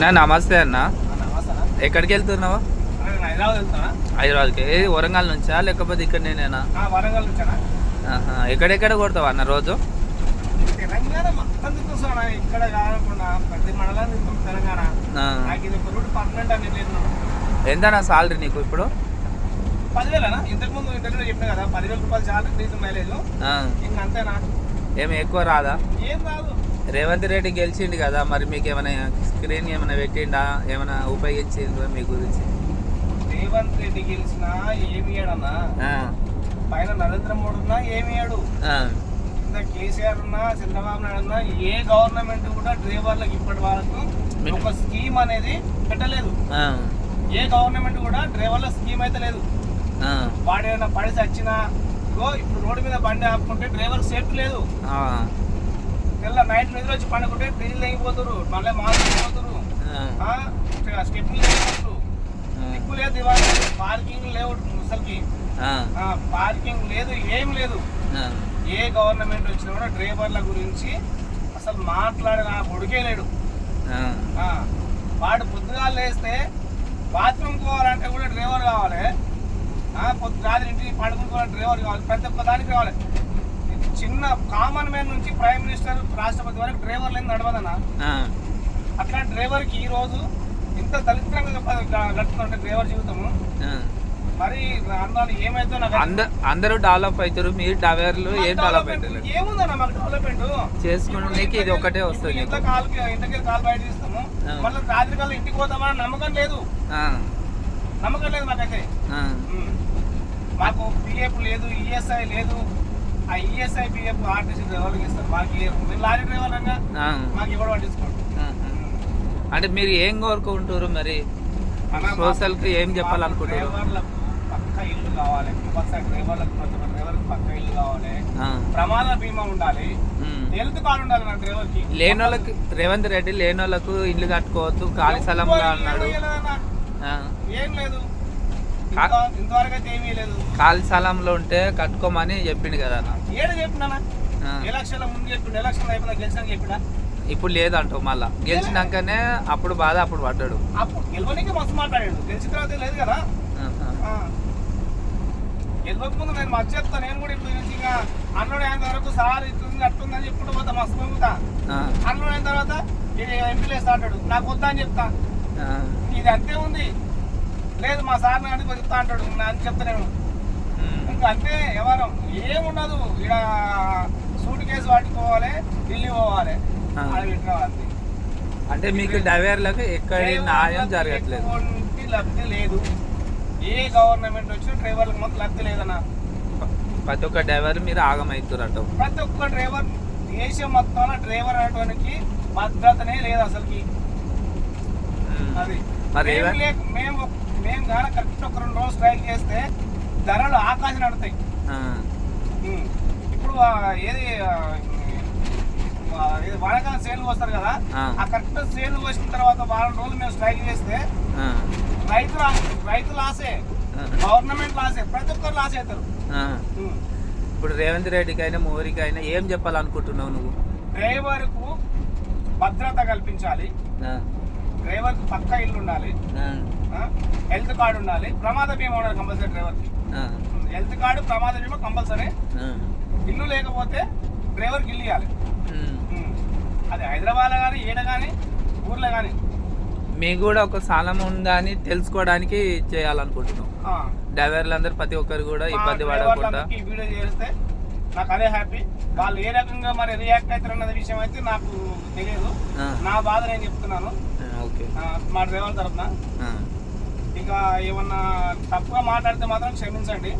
నా నమస్తే అన్న. నమస్తే ఎక్కడికి వెళ్తున్నావు? నేను హైదరాబాద్ వెళ్తానా హైదరాబాద్కి. ఏ వరంగల్ నుంచా? లేకపోతే ఇక్కడ నేనేనా. ఎక్కడెక్కడ కొడతావు అన్న రోజు? తెలంగాణ మొత్తం ఇక్కడ కాకుండా ప్రతి తెలంగాణ. నాకు ఇది ఒక రూట్ పర్మనెంట్ అని లేదు ఎంతనా సాలరీ నీకు ఇప్పుడు? పదివేలనా ఇంతకు ముందు ఇంటర్వ్యూలో చెప్పిన కదా పదివేల రూపాయలు చాలు డీజిల్ మైలేజ్. ఆ. ఇంక అంతేనా? ఏమి ఎక్కువ రాదా? ఏం రాదు. రేవంత్ రెడ్డి గెలిచిండు కదా మరి మీకు ఏమైనా స్క్రీన్ ఏమైనా పెట్టిండా ఏమైనా ఉపయోగించిందా మీ గురించి రేవంత్ రెడ్డి గెలిచినా ఏమి. పైన నరేంద్ర మోడీ ఉన్నా ఏమి. కింద కేసీఆర్ ఉన్నా చంద్రబాబు నాయుడు ఉన్నా ఏ గవర్నమెంట్ కూడా డ్రైవర్లకు ఇప్పటి వరకు ఒక స్కీమ్ అనేది పెట్టలేదు. ఏ గవర్నమెంట్ కూడా డ్రైవర్ల స్కీమ్ అయితే లేదు. వాడు ఏమైనా పడిసి వచ్చినా ఇగో ఇప్పుడు రోడ్డు మీద బండి ఆపుకుంటే డ్రైవర్ సేఫ్టీ లేదు. తెల్ల నైట్ నిద్ర వచ్చి పండుకుంటే డీజిల్ తెగిపోతురు మళ్ళీ మాస్క్ దిక్కు లేదు ఇవాళ పార్కింగ్ లేవు ముసలికి. పార్కింగ్ లేదు ఏం లేదు. ఏ గవర్నమెంట్ వచ్చినా కూడా డ్రైవర్ల గురించి అసలు మాట్లాడిన కొడుకే లేడు. వాడు పొద్దుగా లేస్తే బాత్రూమ్ పోవాలంటే కూడా డ్రైవర్ కావాలి. ఆ, పొద్దు రాత్రి ఇంటికి పడుకుంటుకోవాలి డ్రైవర్ కావాలి ప్రతి ఒక్క దానికి కావాలి చిన్న కామన్ మ్యాన్ నుంచి ప్రైమ్ మినిస్టర్ రాష్ట్రపతి వరకు డ్రైవర్ లేని నడవదన్న ఆ. అట్లా డ్రైవర్కి ఈ రోజు ఇంత దళితంగా గడుపుతుంటే డ్రైవర్ జీవితము. మరి అందరూ ఏమైతే నాకు అంద అందరూ డెవలప్ అవుతారు మీరు డవర్లు ఏం డెవలప్ అవుతుంది ఏముందన్న మాకు డెవలప్మెంట్ చేసుకునేకి ఇది ఒకటే వస్తుంది ఇంత కాలు ఇంటికి కాలు బయట తీస్తాము ఆ. మళ్ళీ రాత్రి కల్లా ఇంటికి పోతామని నమ్మకం లేదు. నమ్మకం లేదు మాకైతే. మాకు పిఎఫ్ లేదు ఈఎస్ఐ లేదు ఆర్టీసీ ఇస్తారు. మాకు లారీ డ్రైవర్. మాకు పట్టించుకోండి ఆహా. అంటే మీరు ఏం కోరుకుంటారు మరి? సోషల్కి ఏం చెప్పాలనుకుంటారు పక్క ఇల్లు కావాలి. కంపల్సరీ డ్రైవర్లకు ప్రతి ఒక్క డ్రైవర్కి పక్క ఇల్లు కావాలి. ప్రమాద బీమా ఉండాలి. ఉమ్. హెల్త్ కార్డు ఉండాలి నా డ్రైవర్కి. లేని వాళ్ళకి రేవంత్ రెడ్డి లేని వాళ్ళకు ఇల్లు కట్టుకోవద్దు ఖాళీ స్థలంలో అన్నాడు. ఏం లేదు. ఇంతవరకు అయితే ఏమీ లేదు. ఖాళీ స్థలంలో ఉంటే కట్టుకోమని చెప్పిండు కదా అన్న. ఏడు చెప్పినా ఆ. ఎలక్షన్ ముందు చెప్పిండు ఎలక్షన్ అయిపోయినా గెలిచిన చెప్పినా? ఇప్పుడు లేదంటావు మళ్ళా. గెలిచినాకనే అప్పుడు బాధ అప్పుడు పడ్డాడు. అప్పుడు గెలవనికి మస్తు మాట్లాడాడు. గెలిచిన తర్వాత లేదు కదా. గెలవక ముందు నేను మధ్య నేను కూడా ఇప్పుడు నుంచి ఇంకా అన్నుడు అయిన వరకు సార్ ఇట్లుంది అట్లుందని చెప్పుకుంటూ పోతా మస్తు పొంగుతా. ఆ. అన్నుడు అయిన తర్వాత ఎంపీ వేస్తా అంటాడు. నాకు వద్దా అని చెప్తా. ఇది అంతే ఉంది. లేదు మా సార్ నాకు చెప్తా అంటాడు? అని చెప్తా నేను. ఉమ్. ఇంకా అంతే వ్యవహారం ఏముండదు. ఇక్కడ సూట్ కేసు పట్టుకోవాలి ఢిల్లీ పోవాలి. పెట్టుకోవాలి అంటే మీకు డ్రైవర్లకు ఎక్కడి న్యాయం జరగట్లేదు. లబ్ధి లేదు. ఏ గవర్నమెంట్ వచ్చినా డ్రైవర్లకు మాత్రం లబ్ధి లేదన్న. ప్రతి ఒక్క డ్రైవర్ మీరు ఆగమవుతారట ప్రతి ఒక్క డ్రైవర్ దేశం మొత్తాన డ్రైవర్ అనేటువంటి భద్రతనే లేదు అసలుకి. అది. మరి మేము మేము కానీ కరెక్ట్ ఒక రెండు రోజులు స్ట్రైక్ చేస్తే ధరలు ఆకాశం నడుతాయి. ఇప్పుడు ఏది వానాకాలం సేలు వస్తారు కదా ఆ. కరెక్ట్ సేలు వచ్చిన తర్వాత వారం రోజులు మేము స్ట్రైక్ చేస్తే రైతులు రైతు లాసే గవర్నమెంట్ లాసే ప్రతి ఒక్కరు లాస్ అవుతారు. ఇప్పుడు రేవంత్ రెడ్డికి అయినా మోడీకి అయినా ఏం చెప్పాలనుకుంటున్నావు నువ్వు? డ్రైవర్కు భద్రత కల్పించాలి. ఆ. డ్రైవర్కి పక్క ఇల్లు ఉండాలి? హెల్త్ కార్డు ఉండాలి ప్రమాద బీమా ఉండాలి కంపల్సరీ డ్రైవర్కి ఆ. హెల్త్ కార్డు ప్రమాద బీమా కంపల్సరీ. ఇల్లు లేకపోతే డ్రైవర్కి ఇల్లు ఇవ్వాలి. అది హైదరాబాద్లో కానీ ఈడ కానీ ఊర్లో కానీ మీకు కూడా ఒక స్థలం ఉందా అని తెలుసుకోవడానికి చేయాలనుకుంటున్నాం డ్రైవర్లు అందరు ప్రతి ఒక్కరు కూడా ఇబ్బంది పడకుండా వీడియో చేస్తే నాకు అదే హ్యాపీ. వాళ్ళు ఏ రకంగా మరి రియాక్ట్ అవుతారు అన్నది విషయం అయితే నాకు తెలియదు. నా బాధ నేను చెప్తున్నాను. మా డ్రైవర్ తరఫున. ఇక ఏమన్నా తప్పుగా మాట్లాడితే మాత్రం క్షమించండి.